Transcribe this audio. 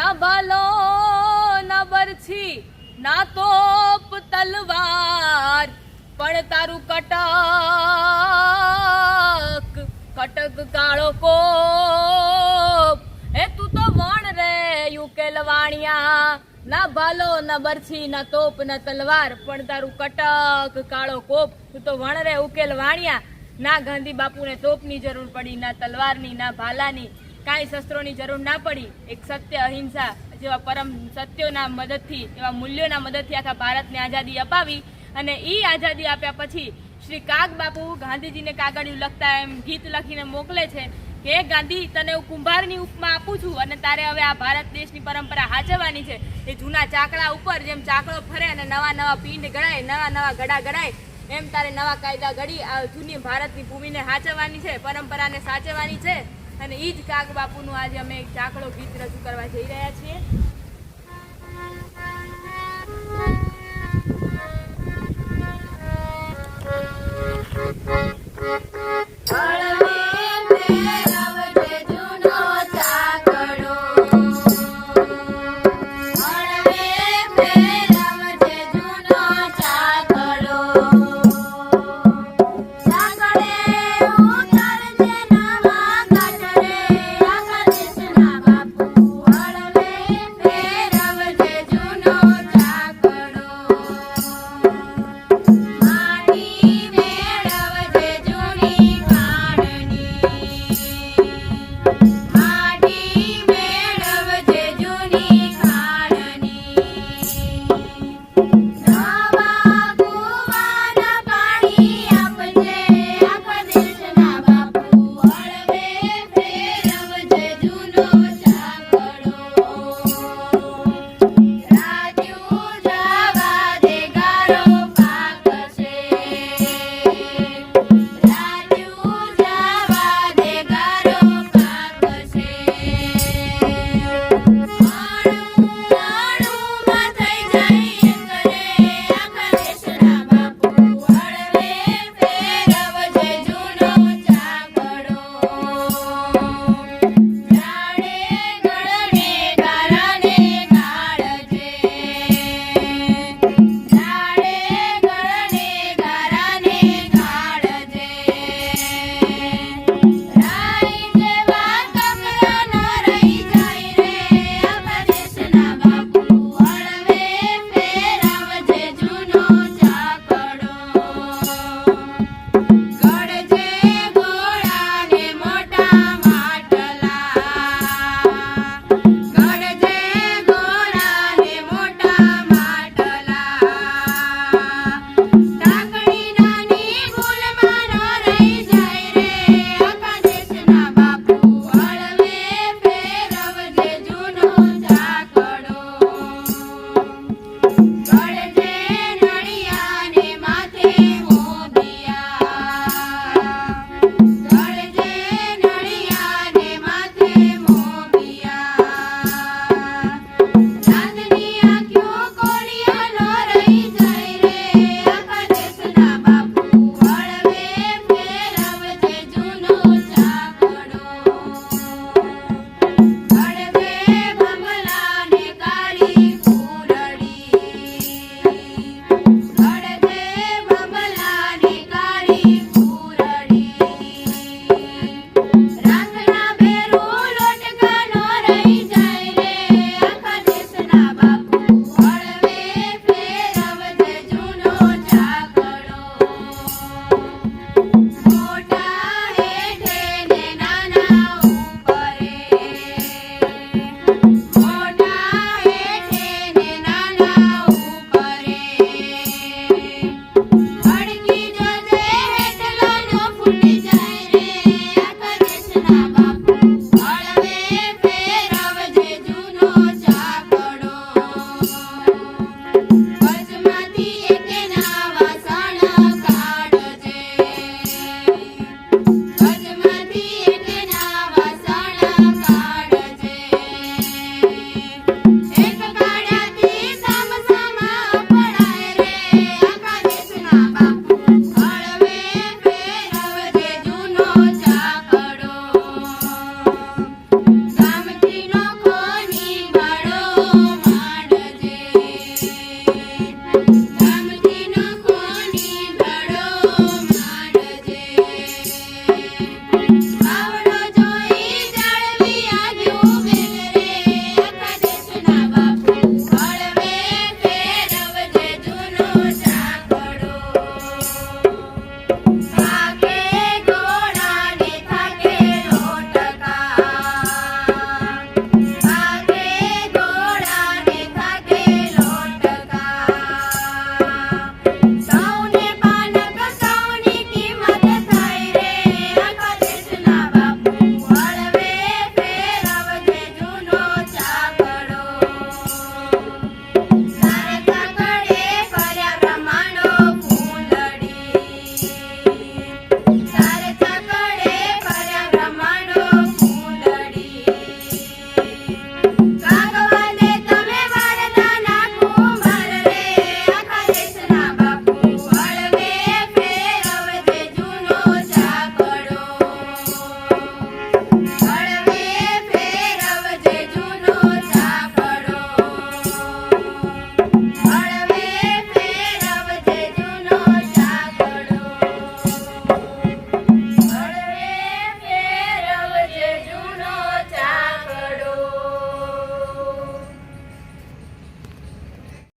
ના ભાલો ના બરછી ના તોપ તલવાર, પણ તારું કટક કટક કાળો કોપ. હે તું તો વણ રે યુકેલ વાણિયા ના ભાલો ના બરછી ના તોપ, ના તલવાર, પણ તારું કટક કાળો કોપ. તું તો વણ રે ઉકેલ વાણિયા ના ગાંધી બાપુને તોપની જરૂર પડી, ના તલવારની, ના ભાલાની. કાંઈ શસ્ત્રોની જરૂર ના પડી. એક સત્ય અહિંસા જેવા પરમ સત્યોના મદદથી, એવા મૂલ્યોના મદદથી આખા ભારતને આઝાદી અપાવી અને એ આઝાદી આપ્યા પછી શ્રી કાગ બાપુ ગાંધીજીને કાગળિયું લખતા એમ ગીત લખીને મોકલે છે કે, ગાંધી, તને હું કુંભારની ઉપમા આપું છું અને તારે હવે આ ભારત દેશની પરંપરા હાચવવાની છે. એ જૂના ચાકડા ઉપર જેમ ચાકડો ફરે અને નવા નવા પીંડ ગળાય નવા નવા ગળા ગળાય એમ તારે નવા કાયદા ઘડી આ જૂની ભારતની ભૂમિને હાચવવાની છે, પરંપરાને સાચવવાની છે. અને એ જ કાગ બાપુનું આજે અમે એક ચાકડો ગીત રજૂ કરવા જઈ રહ્યા છીએ.